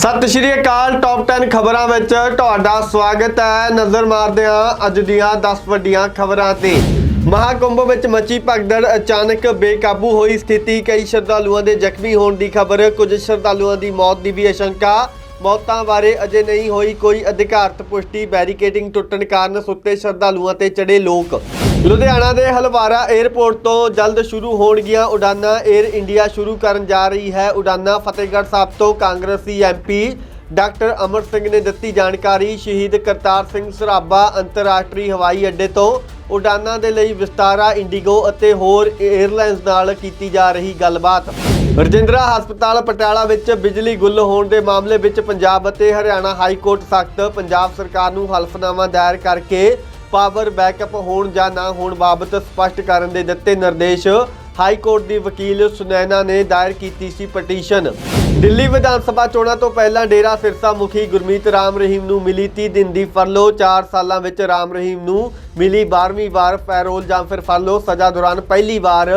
ਸਤਿ ਸ਼੍ਰੀ ਅਕਾਲ ਟੌਪ 10 ਖਬਰਾਂ ਵਿੱਚ ਤੁਹਾਡਾ ਸਵਾਗਤ ਹੈ। ਨਜ਼ਰ ਮਾਰਦੇ ਹਾਂ ਅੱਜ ਦੀਆਂ 10 ਵੱਡੀਆਂ ਖਬਰਾਂ ਤੇ। ਮਹਾਕੁੰਭ ਵਿੱਚ ਮੱਚੀ ਭਗਦੜ ਅਚਾਨਕ ਬੇਕਾਬੂ ਹੋਈ ਸਥਿਤੀ, ਕਈ ਸ਼ਰਧਾਲੂਆਂ ਦੇ ਜ਼ਖਮੀ ਹੋਣ ਦੀ ਖਬਰ, ਕੁਝ ਸ਼ਰਧਾਲੂਆਂ ਦੀ ਮੌਤ ਦੀ ਵੀ ਆਸ਼ੰਕਾ। ਮੌਤਾਂ ਬਾਰੇ ਅਜੇ ਨਹੀਂ ਹੋਈ ਕੋਈ ਅਧਿਕਾਰਤ ਪੁਸ਼ਟੀ। ਬੈਰੀਕੇਡਿੰਗ ਟੁੱਟਣ ਕਾਰਨ ਸੁੱਤੇ ਸ਼ਰਧਾਲੂਆਂ ਤੇ ਚੜੇ ਲੋਕ। ਲੁਧਿਆਣਾ ਦੇ ਹਲਵਾਰਾ 에ਅਰਪੋਰਟ ਤੋਂ ਜਲਦ ਸ਼ੁਰੂ ਹੋਣਗੀਆਂ ਉਡਾਨਾਂ। 에ਅਰ ਇੰਡੀਆ ਸ਼ੁਰੂ ਕਰਨ ਜਾ ਰਹੀ ਹੈ ਉਡਾਨਾਂ। ਫਤਿਹਗੜ੍ਹ ਸਾਹਿਬ ਤੋਂ ਕਾਂਗਰਸੀ ਐਮਪੀ ਡਾਕਟਰ ਅਮਰ ਸਿੰਘ ਨੇ ਦਿੱਤੀ ਜਾਣਕਾਰੀ। ਸ਼ਹੀਦ ਕਰਤਾਰ ਸਿੰਘ ਸਰਾਭਾ ਅੰਤਰਰਾਸ਼ਟਰੀ ਹਵਾਈ ਅੱਡੇ ਤੋਂ ਉਡਾਨਾਂ ਦੇ ਲਈ ਵਿਸਤਾਰਾ, ਇੰਡੀਗੋ ਅਤੇ ਹੋਰ 에ਅਰਲਾਈਨਸ ਨਾਲ ਕੀਤੀ ਜਾ ਰਹੀ ਗੱਲਬਾਤ। ਰਜਿੰਦਰਾ ਹਸਪਤਾਲ ਪਟਿਆਲਾ ਵਿੱਚ ਬਿਜਲੀ ਗੁੱਲ ਹੋਣ ਦੇ ਮਾਮਲੇ ਵਿੱਚ ਪੰਜਾਬ ਅਤੇ ਹਰਿਆਣਾ ਹਾਈ ਕੋਰਟ ਸਖਤ, ਪੰਜਾਬ ਸਰਕਾਰ ਨੂੰ ਹਲਫਨਾਮਾ ਦਾਇਰ ਕਰਕੇ ਪਾਵਰ ਬੈਕਅਪ ਹੋਣ ਜਾਂ ਨਾ ਹੋਣ ਬਾਬਤ ਸਪਸ਼ਟ ਕਰਨ ਦੇ ਦਿੱਤੇ ਨਿਰਦੇਸ਼। ਹਾਈ ਕੋਰਟ ਦੀ ਵਕੀਲ ਸੁਨੈਨਾ ਨੇ ਦਾਇਰ ਕੀਤੀ ਸੀ ਪਟੀਸ਼ਨ। ਦਿੱਲੀ ਵਿਧਾਨ ਸਭਾ ਚੋਣਾਂ ਤੋਂ ਪਹਿਲਾਂ ਡੇਰਾ ਸਿਰਸਾ ਮੁਖੀ ਗੁਰਮੀਤ ਰਾਮ ਰਹੀਮ ਨੂੰ ਮਿਲੀ 30 ਦਿਨ ਦੀ ਫਰਲੋ 4 ਸਾਲਾਂ ਵਿੱਚ ਰਾਮ ਰਹੀਮ ਨੂੰ ਮਿਲੀ 12ਵੀਂ ਵਾਰ ਪੈਰੋਲ ਜਾਂ ਫਿਰ ਫਰਲੋ, ਸਜ਼ਾ ਦੌਰਾਨ ਪਹਿਲੀ ਵਾਰ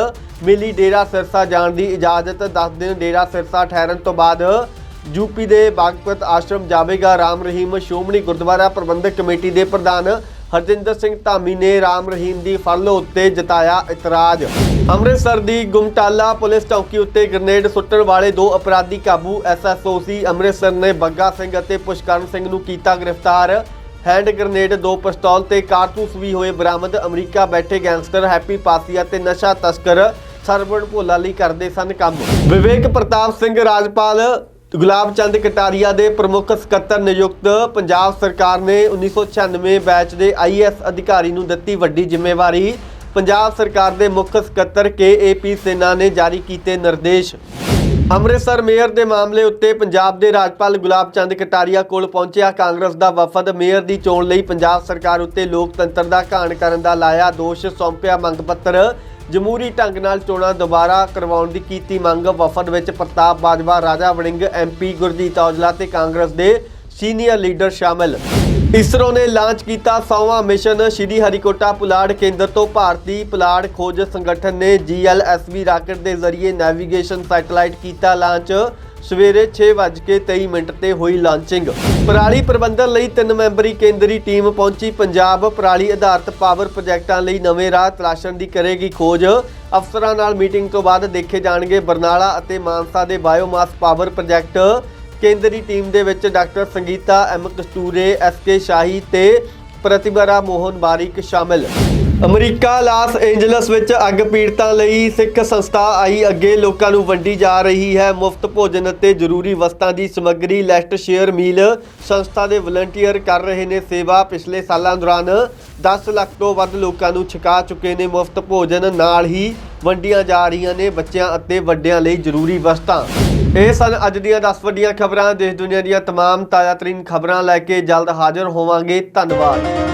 ਮਿਲੀ ਡੇਰਾ ਸਿਰਸਾ ਜਾਣ ਦੀ ਇਜਾਜ਼ਤ। 10 ਦਿਨ ਡੇਰਾ ਸਿਰਸਾ ਠਹਿਰਨ ਤੋਂ ਬਾਅਦ ਯੂਪੀ ਦੇ ਬਾਗਪਤ ਆਸ਼ਰਮ ਜਾਵੇਗਾ। ਰਾਮ ਰਹੀਮ ਸ਼੍ਰੋਮਣੀ ਗੁਰਦੁਆਰਾ ਪ੍ਰਬੰਧਕ ਕਮੇਟੀ ਦੇ ਪ੍ਰਧਾਨ ਹਰਜਿੰਦਰ ਸਿੰਘ ਧਾਮੀ ਨੇ ਰਾਮ ਰਹੀਮ ਦੀ ਫਰਲੋ ਉੱਤੇ ਜਤਾਇਆ ਇਤਰਾਜ਼। ਅੰਮ੍ਰਿਤਸਰ ਦੀ ਗੁਮਟਾਲਾ ਪੁਲਿਸ ਚੌਕੀ ਉੱਤੇ ਗ੍ਰਨੇਡ ਸੁੱਟਣ ਵਾਲੇ ਦੋ ਅਪਰਾਧੀ ਕਾਬੂ ਐਸਐਸਓਸੀ ਅੰਮ੍ਰਿਤਸਰ ਨੇ ਬੱਗਾ ਸਿੰਘ ਅਤੇ ਪੁਸ਼ਕਰਨ ਸਿੰਘ ਨੂੰ ਕੀਤਾ ਗ੍ਰਿਫਤਾਰ। ਹੈਂਡ ਗ੍ਰਨੇਡ ਦੋ ਪਿਸਤੌਲ ਤੇ ਕਾਰਤੂਸ ਵੀ ਹੋਏ ਬਰਾਮਦ। ਅਮਰੀਕਾ ਬੈਠੇ ਗੈਂਗਸਟਰ ਹੈਪੀ ਪਾਸੀਆ ਤੇ ਨਸ਼ਾ ਤਸਕਰ ਸਰਵਣ ਭੋਲਾ ਲਈ ਕਰਦੇ ਸਨ ਕੰਮ। ਵਿਵੇਕ ਪ੍ਰਤਾਪ ਸਿੰਘ ਰਾਜਪਾਲ ਗੁਲਾਬ ਚੰਦ ਕਟਾਰੀਆ ਦੇ ਪ੍ਰਮੁੱਖ ਸਕੱਤਰ ਨਿਯੁਕਤ ਪੰਜਾਬ ਸਰਕਾਰ ਨੇ 1996 ਬੈਚ ਦੇ ਆਈਐਸ ਅਧਿਕਾਰੀ ਨੂੰ ਦਿੱਤੀ ਵੱਡੀ ਜ਼ਿੰਮੇਵਾਰੀ। ਪੰਜਾਬ ਸਰਕਾਰ ਦੇ ਮੁੱਖ ਸਕੱਤਰ ਕੇਏਪੀ ਸੇਨਾ ਨੇ ਜਾਰੀ ਕੀਤੇ ਨਿਰਦੇਸ਼। ਅੰਮ੍ਰਿਤਸਰ ਮੇਅਰ ਦੇ ਮਾਮਲੇ ਉੱਤੇ ਪੰਜਾਬ ਦੇ ਰਾਜਪਾਲ ਗੁਲਾਬ ਚੰਦ ਕਟਾਰੀਆ ਕੋਲ ਪਹੁੰਚਿਆ। ਕਾਂਗਰਸ ਦਾ ਵਫਦ ਮੇਅਰ ਦੀ ਚੋਣ ਲਈ ਪੰਜਾਬ ਸਰਕਾਰ ਉੱਤੇ ਲੋਕਤੰਤਰ ਦਾ ਘਾਣ ਕਰਨ ਦਾ ਲਾਇਆ ਦੋਸ਼, ਸੌਂਪਿਆ ਮੰਗ ਪੱਤਰ। ਜਮਹੂਰੀ ਢੰਗ ਨਾਲ ਚੋਣਾਂ ਦੁਬਾਰਾ ਕਰਵਾਉਣ ਦੀ ਕੀਤੀ ਮੰਗ, ਵਫਦ ਵਿੱਚ ਪ੍ਰਤਾਪ ਬਾਜਵਾ, ਰਾਜਾ ਵੜਿੰਗ ਐਮਪੀ ਗੁਰਜੀਤ ਔਜਲਾ ਤੇ ਕਾਂਗਰਸ ਦੇ ਸੀਨੀਅਰ ਲੀਡਰ ਸ਼ਾਮਿਲ। ਇਸਰੋ ਨੇ ਲਾਂਚ ਕੀਤਾ 100ਵਾਂ ਮਿਸ਼ਨ ਸ਼੍ਰੀ ਹਰੀਕੋਟਾ ਪੁਲਾੜ ਕੇਂਦਰ ਤੋਂ ਭਾਰਤੀ ਪੁਲਾੜ ਖੋਜ ਸੰਗਠਨ ਨੇ ਜੀਐਲਐਸਵੀ ਰਾਕੇਟ ਦੇ ਜ਼ਰੀਏ ਨੈਵੀਗੇਸ਼ਨ ਸੈਟੇਲਾਈਟ ਕੀਤਾ ਲਾਂਚ। ਸਵੇਰੇ 6:23 ਮਿੰਟ ਤੇ ਹੋਈ ਲਾਂਚਿੰਗ। ਪਰਾਲੀ ਪ੍ਰਬੰਧਨ ਲਈ ਤਿੰਨ ਮੈਂਬਰੀ ਕੇਂਦਰੀ ਟੀਮ ਪਹੁੰਚੀ। ਪੰਜਾਬ ਪਰਾਲੀ ਆਧਾਰਿਤ ਪਾਵਰ ਪ੍ਰੋਜੈਕਟਾਂ ਲਈ ਨਵੇਂ ਰਾਹ ਤਲਾਸ਼ਣ ਦੀ ਕਰੇਗੀ ਖੋਜ। ਅਫਸਰਾਂ ਨਾਲ ਮੀਟਿੰਗ ਤੋਂ ਬਾਅਦ ਦੇਖੇ ਜਾਣਗੇ ਬਰਨਾਲਾ ਅਤੇ ਮਾਨਸਾ ਦੇ ਬਾਇਓਮਾਸ ਪਾਵਰ ਪ੍ਰੋਜੈਕਟ। ਕੇਂਦਰੀ ਟੀਮ ਦੇ ਵਿੱਚ doctor Sangeeta, M Kasture, S K Shahi ਤੇ ਪ੍ਰਤਿਭਾ ਮੋਹਨ ਬਾਰੀਕ ਸ਼ਾਮਿਲ। ਅਮਰੀਕਾ ਲਾਸ ਐਂਜਲਸ ਵਿੱਚ ਅੱਗ ਪੀੜਤਾਂ ਲਈ ਸਿੱਖ ਸੰਸਥਾ ਆਈ ਅੱਗੇ ਲੋਕਾਂ ਨੂੰ ਵੰਡੀ ਜਾ ਰਹੀ ਹੈ ਮੁਫਤ ਭੋਜਨ ਅਤੇ ਜ਼ਰੂਰੀ ਵਸਤਾਂ ਦੀ ਸਮੱਗਰੀ ਲੈਫਟ ਸ਼ੇਅਰ ਮੀਲ ਸੰਸਥਾ ਦੇ ਵਲੰਟੀਅਰ ਕਰ ਰਹੇ ਨੇ ਸੇਵਾ ਪਿਛਲੇ ਸਾਲਾਂ ਦੌਰਾਨ 10 ਲੱਖ ਤੋਂ ਵੱਧ ਲੋਕਾਂ ਨੂੰ ਛਕਾ ਚੁੱਕੇ ਨੇ ਮੁਫਤ ਭੋਜਨ ਨਾਲ ਹੀ ਵੰਡੀਆਂ ਜਾ ਰਹੀਆਂ ਨੇ ਬੱਚਿਆਂ ਅਤੇ ਵੱਡਿਆਂ ਲਈ ਜ਼ਰੂਰੀ ਵਸਤਾਂ ਇਹ ਸਨ ਅੱਜ ਦੀਆਂ 10 ਵੱਡੀਆਂ ਖਬਰਾਂ ਦੇਸ਼ ਦੁਨੀਆ ਦੀਆਂ तमाम ਤਾਜ਼ਾਤਰੀਨ ਖਬਰਾਂ ਲੈ ਕੇ ਜਲਦ ਹਾਜ਼ਰ ਹੋਵਾਂਗੇ ਧੰਨਵਾਦ